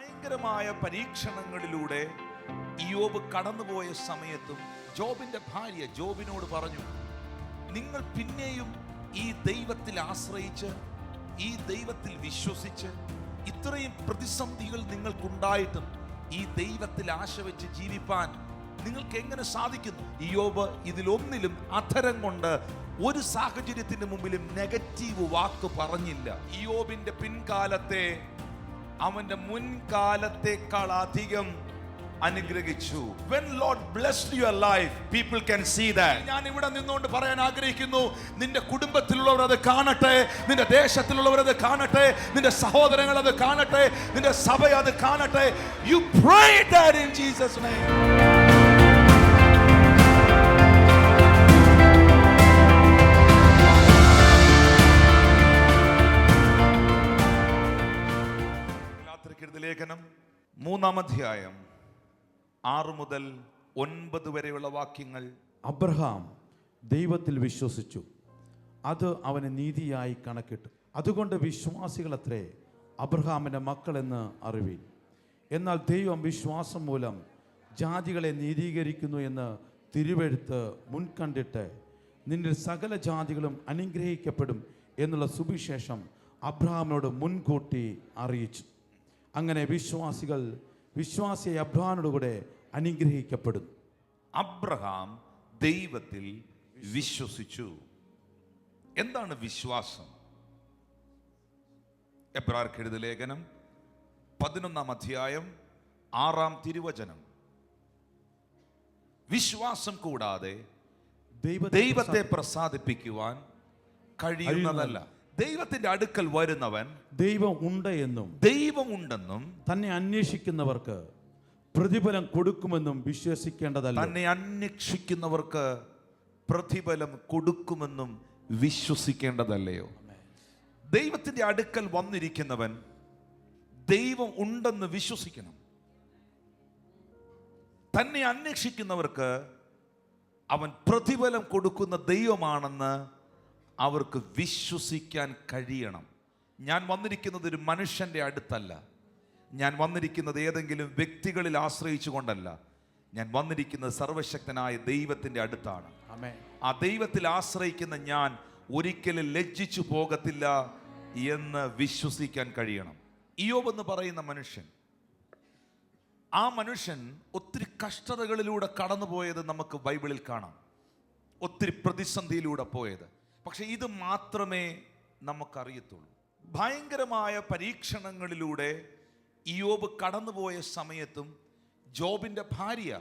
ഭയങ്കരമായ പരീക്ഷണങ്ങളിലൂടെ ഇയോബ് കടന്നുപോയ സമയത്തും ജോബിന്റെ ഭാര്യ ജോബിനോട് പറഞ്ഞു നിങ്ങൾ പിന്നെയും ഈ ദൈവത്തിൽ ആശ്രയിച്ച് ഈ ദൈവത്തിൽ വിശ്വസിച്ച് ഇത്രയും പ്രതിസന്ധികൾ നിങ്ങൾക്കുണ്ടായിട്ടും ഈ ദൈവത്തിൽ ആശ വെച്ച് ജീവിപ്പാൻ നിങ്ങൾക്ക് എങ്ങനെ സാധിക്കുന്നു? ഇയോബ് ഇതിലൊന്നിലും അധരം കൊണ്ട് ഒരു സാഹചര്യത്തിന് മുമ്പിലും നെഗറ്റീവ് വാക്ക് പറഞ്ഞില്ല. ഇയോബിന്റെ പിൻകാലത്തെ അവന്റെ മുൻകാലത്തെക്കാൾ അധികം അനുഗ്രഹിച്ചു. When lord blessed your life people can see that ഞാൻ ഇവിടെ നിന്നുകൊണ്ട് പറയാൻ ആഗ്രഹിക്കുന്നു നിന്റെ കുടുംബത്തിലുള്ളവർ അത് കാണട്ടെ നിന്റെ ദേശത്തിലുള്ളവർ അത് കാണട്ടെ നിന്റെ സഹോദരങ്ങൾ അത് കാണട്ടെ നിന്റെ സഭ അത് കാണട്ടെ. You pray that in Jesus name ലേഖനം മൂന്നാം അധ്യായം ആറ് മുതൽ ഒൻപത് വരെയുള്ള വാക്യങ്ങൾ. അബ്രഹാം ദൈവത്തിൽ വിശ്വസിച്ചു. അത് അവന് നീതിയായി കണക്കിട്ടു. അതുകൊണ്ട് വിശ്വാസികളത്രേ അബ്രഹാമിന്റെ മക്കളെന്ന് അറിവീൻ. എന്നാൽ ദൈവം വിശ്വാസം മൂലം ജാതികളെ നീതീകരിക്കുന്നു എന്ന് തിരുവെഴുത്ത് മുൻകണ്ടിട്ട് നിന്റെ സകല ജാതികളും അനുഗ്രഹിക്കപ്പെടും എന്നുള്ള സുവിശേഷം അബ്രഹാമിനോട് മുൻകൂട്ടി അറിയിച്ചു. അങ്ങനെ വിശ്വാസികൾ വിശ്വാസിയെ അബ്രഹാമിനോടുകൂടെ അനുഗ്രഹിക്കപ്പെടുന്നു അബ്രഹാം ദൈവത്തിൽ വിശ്വസിച്ചു. എന്താണ് വിശ്വാസം? എബ്രാർക്കെഴുത ലേഖനം പതിനൊന്നാം അധ്യായം ആറാം തിരുവചനം. വിശ്വാസം കൂടാതെ ദൈവത്തെ പ്രസാദിപ്പിക്കുവാൻ കഴിയുന്നതല്ല. ദൈവത്തിന്റെ അടുക്കൽ വരുന്നവൻ ദൈവം ഉണ്ട് എന്നും ദൈവം ഉണ്ടെന്നും തന്നെ അന്വേഷിക്കുന്നവർക്ക് പ്രതിഫലം കൊടുക്കുമെന്നും വിശ്വസിക്കേണ്ടതല്ല. തന്നെ അന്വേഷിക്കുന്നവർക്ക് പ്രതിഫലം കൊടുക്കുമെന്നും വിശ്വസിക്കേണ്ടതല്ലയോ? ദൈവത്തിന്റെ അടുക്കൽ വന്നിരിക്കുന്നവൻ ദൈവം ഉണ്ടെന്ന് വിശ്വസിക്കണം. തന്നെ അന്വേഷിക്കുന്നവർക്ക് അവൻ പ്രതിഫലം കൊടുക്കുന്ന ദൈവമാണെന്ന് അവർക്ക് വിശ്വസിക്കാൻ കഴിയണം. ഞാൻ വന്നിരിക്കുന്നത് ഒരു മനുഷ്യന്റെ അടുത്തല്ല. ഞാൻ വന്നിരിക്കുന്നത് ഏതെങ്കിലും വ്യക്തികളിൽ ആശ്രയിച്ചു കൊണ്ടല്ല ഞാൻ വന്നിരിക്കുന്നത് സർവശക്തനായ ദൈവത്തിന്റെ അടുത്താണ്. ആ ദൈവത്തിൽ ആശ്രയിക്കുന്ന ഞാൻ ഒരിക്കലും ലജ്ജിച്ചു പോകത്തില്ല എന്ന് വിശ്വസിക്കാൻ കഴിയണം. ഇയോബ് എന്ന് പറയുന്ന മനുഷ്യൻ ആ മനുഷ്യൻ ഒത്തിരി കഷ്ടതകളിലൂടെ കടന്നുപോയത് നമുക്ക് ബൈബിളിൽ കാണാം. ഒത്തിരി പ്രതിസന്ധിയിലൂടെ പോയത്. പക്ഷെ ഇത് മാത്രമേ നമുക്കറിയത്തുള്ളൂ. ഭയങ്കരമായ പരീക്ഷണങ്ങളിലൂടെ ഇയോബ് കടന്നുപോയ സമയത്തും ജോബിന്റെ ഭാര്യ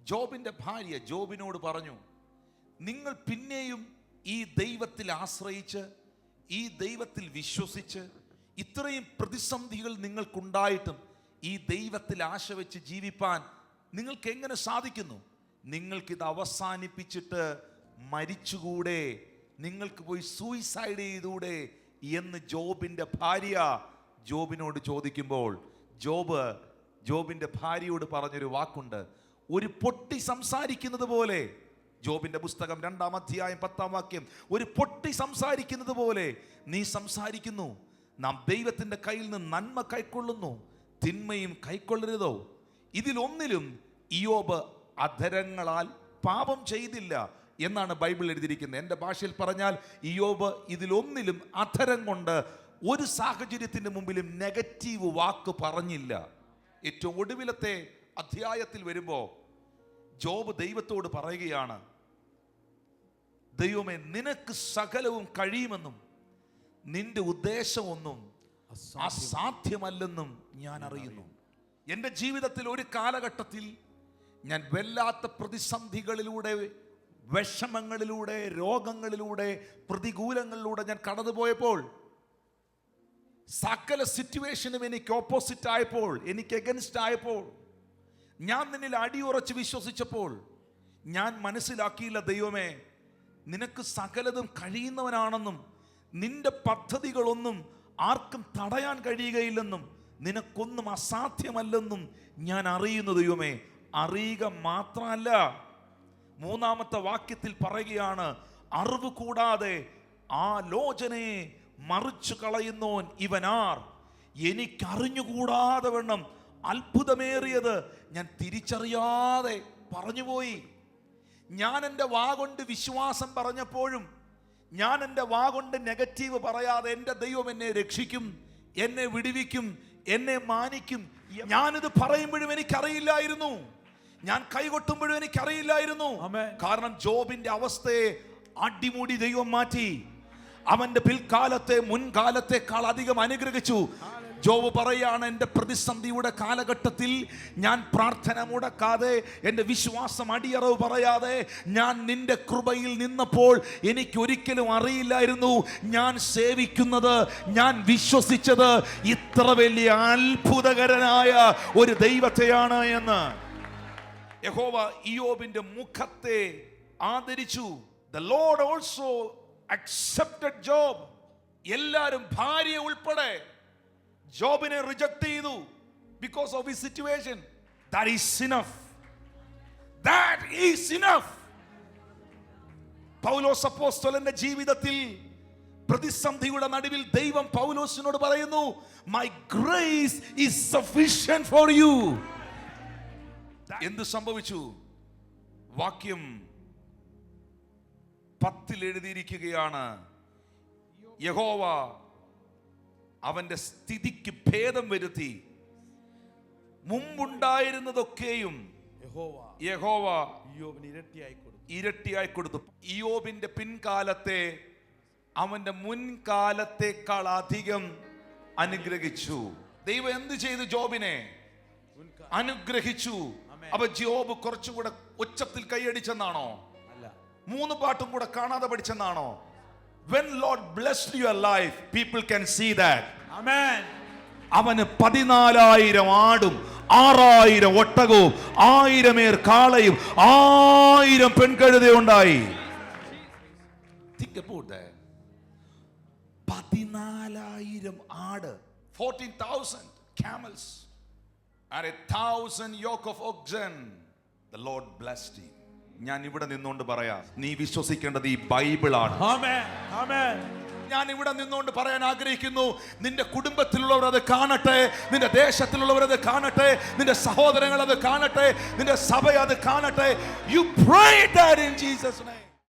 ജോബിന്റെ ഭാര്യ ജോബിനോട് പറഞ്ഞു നിങ്ങൾ പിന്നെയും ഈ ദൈവത്തിൽ ആശ്രയിച്ച് ഈ ദൈവത്തിൽ വിശ്വസിച്ച് ഇത്രയും പ്രതിസന്ധികൾ നിങ്ങൾക്കുണ്ടായിട്ടും ഈ ദൈവത്തിൽ ആശ വെച്ച് ജീവിപ്പാൻ നിങ്ങൾക്ക് എങ്ങനെ സാധിക്കുന്നു? നിങ്ങൾക്കിത് അവസാനിപ്പിച്ചിട്ട് മരിച്ചുകൂടെ? നിങ്ങൾക്ക് പോയി സൂയിസൈഡ് ചെയ്തൂടെ എന്ന് ജോബിന്റെ ഭാര്യ ജോബിനോട് ചോദിക്കുമ്പോൾ ജോബ് ജോബിന്റെ ഭാര്യയോട് പറഞ്ഞൊരു വാക്കുണ്ട്. ഒരു പൊട്ടി സംസാരിക്കുന്നത് പോലെ. ജോബിന്റെ പുസ്തകം രണ്ടാം അധ്യായം പത്താം വാക്യം. ഒരു പൊട്ടി സംസാരിക്കുന്നത് പോലെ. നീ സംസാരിക്കുന്നു. നാം ദൈവത്തിന്റെ കയ്യിൽ നിന്ന് നന്മ കൈക്കൊള്ളുന്നു. തിന്മയും കൈക്കൊള്ളരുതോ? ഇതിലൊന്നിലും ഇയോബ് അധരങ്ങളാൽ പാപം ചെയ്തില്ല. എന്നാണ് ബൈബിൾ എഴുതിയിരിക്കുന്നത്. എന്റെ ഭാഷയിൽ പറഞ്ഞാൽ ഇയോബ് ഇതിലൊന്നിലും അധരം കൊണ്ട് ഒരു സാഹചര്യത്തിന്റെ മുമ്പിലും നെഗറ്റീവ് വാക്ക് പറഞ്ഞില്ല. ഏറ്റവും ഒടുവിലത്തെ അധ്യായത്തിൽ വരുമ്പോൾ ജോബ് ദൈവത്തോട് പറയുകയാണ് ദൈവമേ നിനക്ക് സകലവും കഴിയുമെന്നും നിന്റെ ഉദ്ദേശമൊന്നും അസാധ്യമല്ലെന്നും ഞാൻ അറിയുന്നു. എന്റെ ജീവിതത്തിൽ ഒരു കാലഘട്ടത്തിൽ ഞാൻ വല്ലാത്ത പ്രതിസന്ധികളിലൂടെ വിഷമങ്ങളിലൂടെ രോഗങ്ങളിലൂടെ പ്രതികൂലങ്ങളിലൂടെ ഞാൻ കടന്നുപോയപ്പോൾ സകല സിറ്റുവേഷനും എനിക്ക് ഓപ്പോസിറ്റ് ആയപ്പോൾ എനിക്ക് എഗൻസ്റ്റ് ആയപ്പോൾ ഞാൻ നിന്നിൽ അടിയുറച്ച് വിശ്വസിച്ചപ്പോൾ ഞാൻ മനസ്സിലാക്കിയില്ല ദൈവമേ നിനക്ക് സകലതും കഴിയുന്നവനാണെന്നും നിന്റെ പദ്ധതികളൊന്നും ആർക്കും തടയാൻ കഴിയുകയില്ലെന്നും നിനക്കൊന്നും അസാധ്യമല്ലെന്നും ഞാൻ അറിയുന്നു ദൈവമേ. അറിയുക മാത്രമല്ല മൂന്നാമത്തെ വാക്യത്തിൽ പറയുകയാണ് അറിവ് കൂടാതെ ആ ലോചനയെ മറിച്ചു കളയുന്നോൻ ഇവനാർ. എനിക്കറിഞ്ഞുകൂടാതെ വേണം അത്ഭുതമേറിയത് ഞാൻ തിരിച്ചറിയാതെ പറഞ്ഞുപോയി. ഞാൻ എന്റെ വാ കൊണ്ട് വിശ്വാസം പറഞ്ഞപ്പോഴും ഞാൻ എന്റെ വാ കൊണ്ട് നെഗറ്റീവ് പറയാതെ എന്റെ ദൈവം എന്നെ രക്ഷിക്കും എന്നെ വിടുവിക്കും എന്നെ മാനിക്കും. ഞാനിത് പറയുമ്പോഴും എനിക്കറിയില്ലായിരുന്നു. ഞാൻ കൈകൊട്ടുമ്പോഴും എനിക്കറിയില്ലായിരുന്നു. അറിയില്ലായിരുന്നു കാരണം ജോബിന്റെ അവസ്ഥയെ അടിമൂടി ദൈവം മാറ്റി. അവന്റെ പിൽക്കാലത്തെ മുൻകാലത്തെക്കാൾ അധികം അനുഗ്രഹിച്ചു. ജോബ് പറയാണ് എന്റെ പ്രതിസന്ധിയുടെ കാലഘട്ടത്തിൽ ഞാൻ പ്രാർത്ഥന മുടക്കാതെ എന്റെ വിശ്വാസം അടിയറവ് പറയാതെ ഞാൻ നിന്റെ കൃപയിൽ നിന്നപ്പോൾ എനിക്കൊരിക്കലും അറിയില്ലായിരുന്നു. ഞാൻ സേവിക്കുന്നത് ഞാൻ വിശ്വസിച്ചത് ഇത്ര വലിയ അത്ഭുതകരനായ ഒരു ദൈവത്തെയാണ് എന്ന്. യഹോവ ഇയോബിന്റെ മുഖത്തെ ആദരിച്ചു. The lord also accepted Job എല്ലാരും ഭാര്യ ഉൾപ്പെടെ ജോബിനെ റിജക്ട് ചെയ്തു. Because of his situation that is enough that is enough Paulose അപ്പോസ്തലന്റെ ജീവിതത്തിൽ പ്രതിസന്ധിയുടെ നടുവിൽ ദൈവം പൗലോസിനോട് പറയുന്നു my grace is sufficient for you എന്ത് സംഭവിച്ചു? വാക്യം പത്തിൽ എഴുതിയിരിക്കുകയാണ്. യഹോവ അവന്റെ സ്ഥിതിക്ക് ഭേദം വരുത്തി. മുമ്പുണ്ടായിരുന്നതൊക്കെയും യഹോവ ഇരട്ടിയായി ഇരട്ടിയായി കൊടുത്തു. ഇയോബിന്റെ പിൻകാലത്തെ അവന്റെ മുൻകാലത്തെക്കാൾ അധികം അനുഗ്രഹിച്ചു. ദൈവം എന്ത് ചെയ്തു ജോബിനെ? അനുഗ്രഹിച്ചു. അപ്പൊ ജോബ് കുറച്ചും കൂടെ ഉച്ചത്തിൽ കൈയടിച്ചെന്നാണോ? അല്ല. മൂന്ന് പാട്ടും കൂടെ കാണാതെ പഠിച്ചെന്നാണോ? When lord blessed your life people can see that അവന് പതിനാലായിരം ആടും ആറായിരം ഒട്ടകവും ആയിരമേർ കാളയും ആയിരം പെൺകഴുതയുണ്ടായി. പതിനാലായിരം ആട്. Fourteen thousand camels. And a thousand yoke of oxen. The lord blessed him. ഞാൻ ഇവിടെ നിന്നുകൊണ്ട് പറയാം നീ വിശ്വസിക്കേണ്ടത് ഈ ബൈബിളാണ് ആമേൻ ഞാൻ ഇവിടെ നിന്നുകൊണ്ട് പറയാൻ ആഗ്രഹിക്കുന്നു നിന്റെ കുടുംബത്തിലുള്ളവർ അത് കാണട്ടെ നിന്റെ ദേശത്തിലുള്ളവർ അത് കാണട്ടെ നിന്റെ സഹോദരങ്ങൾ അത് കാണട്ടെ നിന്റെ സഭ അത് കാണട്ടെ. You pray that in Jesus name